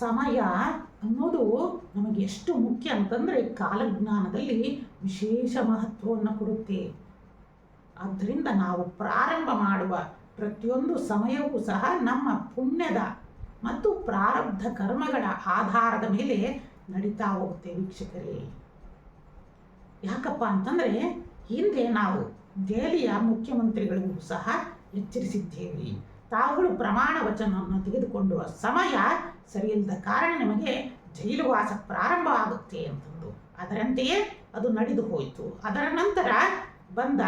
ಸಮಯ ಅನ್ನೋದು ನಮಗೆ ಎಷ್ಟು ಮುಖ್ಯ ಅಂತಂದರೆ ಕಾಲಜ್ಞಾನದಲ್ಲಿ ವಿಶೇಷ ಮಹತ್ವವನ್ನು ಕೊಡುತ್ತೆ. ಆದ್ದರಿಂದ ನಾವು ಪ್ರಾರಂಭ ಮಾಡುವ ಪ್ರತಿಯೊಂದು ಸಮಯವೂ ಸಹ ನಮ್ಮ ಪುಣ್ಯದ ಮತ್ತು ಪ್ರಾರಬ್ಧ ಕರ್ಮಗಳ ಆಧಾರದ ಮೇಲೆ ನಡೀತಾ ಹೋಗುತ್ತೆ ವೀಕ್ಷಕರೇ. ಯಾಕಪ್ಪ ಅಂತಂದರೆ ಹಿಂದೆ ನಾವು ದೆಹಲಿಯ ಮುಖ್ಯಮಂತ್ರಿಗಳಿಗೂ ಸಹ ಎಚ್ಚರಿಸಿದ್ದೇವೆ. ತಾವುಗಳು ಪ್ರಮಾಣ ವಚನವನ್ನು ತೆಗೆದುಕೊಂಡುವ ಸಮಯ ಸರಿಯಿಲ್ಲದ ಕಾರಣ ನಿಮಗೆ ಜೈಲು ವಾಸ ಪ್ರಾರಂಭ ಆಗುತ್ತೆ ಅಂತಂದು. ಅದರಂತೆಯೇ ಅದು ನಡೆದು ಹೋಯಿತು. ಅದರ ನಂತರ ಬಂದ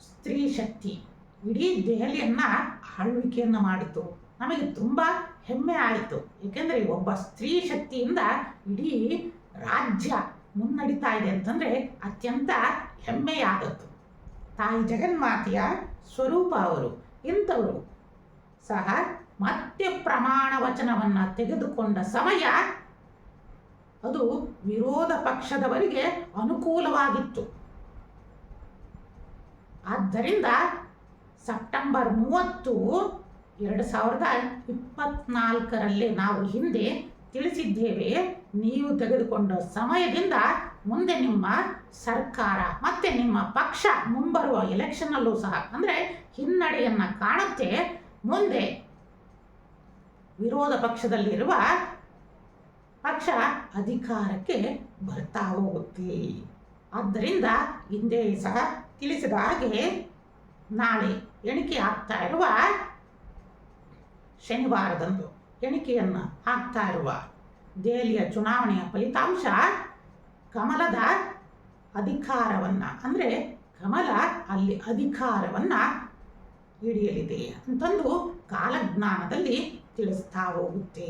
ಸ್ತ್ರೀ ಶಕ್ತಿ ಇಡೀ ದೆಹಲಿಯನ್ನ ಆಳ್ವಿಕೆಯನ್ನು ಮಾಡಿತು. ನಮಗೆ ತುಂಬ ಹೆಮ್ಮೆ ಆಯಿತು. ಏಕೆಂದರೆ ಒಬ್ಬ ಸ್ತ್ರೀ ಶಕ್ತಿಯಿಂದ ಇಡೀ ರಾಜ್ಯ ಮುನ್ನಡೀತಾ ಇದೆ ಅಂತಂದರೆ ಅತ್ಯಂತ ಹೆಮ್ಮೆಯಾದದ್ದು. ತಾಯಿ ಜಗನ್ಮಾತೆಯ ಸ್ವರೂಪ ಅವರು, ಇಂಥವರು ಸಹ ಮತ್ತೆ ಪ್ರಮಾಣ ವಚನವನ್ನು ತೆಗೆದುಕೊಂಡ ಸಮಯ ಅದು ವಿರೋಧ ಪಕ್ಷದವರಿಗೆ ಅನುಕೂಲವಾಗಿತ್ತು. ಆದ್ದರಿಂದ ಸೆಪ್ಟೆಂಬರ್ ಮೂವತ್ತು ಎರಡು ಸಾವಿರದ ಇಪ್ಪತ್ನಾಲ್ಕರಲ್ಲಿ ನಾವು ಹಿಂದೆ ತಿಳಿಸಿದ್ದೇವೆ, ನೀವು ತೆಗೆದುಕೊಂಡ ಸಮಯದಿಂದ ಮುಂದೆ ನಿಮ್ಮ ಸರ್ಕಾರ ಮತ್ತು ನಿಮ್ಮ ಪಕ್ಷ ಮುಂಬರುವ ಎಲೆಕ್ಷನ್ನಲ್ಲೂ ಸಹ, ಅಂದರೆ ಹಿನ್ನಡೆಯನ್ನು ಕಾಣುತ್ತೆ. ಮುಂದೆ ವಿರೋಧ ಪಕ್ಷದಲ್ಲಿರುವ ಪಕ್ಷ ಅಧಿಕಾರಕ್ಕೆ ಬರ್ತಾ ಹೋಗುತ್ತೆ. ಆದ್ದರಿಂದ ಹಿಂದೆ ಸಹ ತಿಳಿಸಿದ ಹಾಗೆ ನಾಳೆ ಎಣಿಕೆ ಆಗ್ತಾ ಇರುವ ಶನಿವಾರದಂದು ಎಣಿಕೆಯನ್ನು ಆಗ್ತಾ ಇರುವ ದೆಹಲಿಯ ಚುನಾವಣೆಯ ಫಲಿತಾಂಶ ಕಮಲದ ಅಧಿಕಾರವನ್ನು, ಅಂದರೆ ಕಮಲ ಅಲ್ಲಿ ಅಧಿಕಾರವನ್ನು ಹಿಡಿಯಲಿದೆ ಅಂತಂದು ಕಾಲಜ್ಞಾನದಲ್ಲಿ ತಿಳಿಸ್ತಾ ಹೋಗುತ್ತೆ.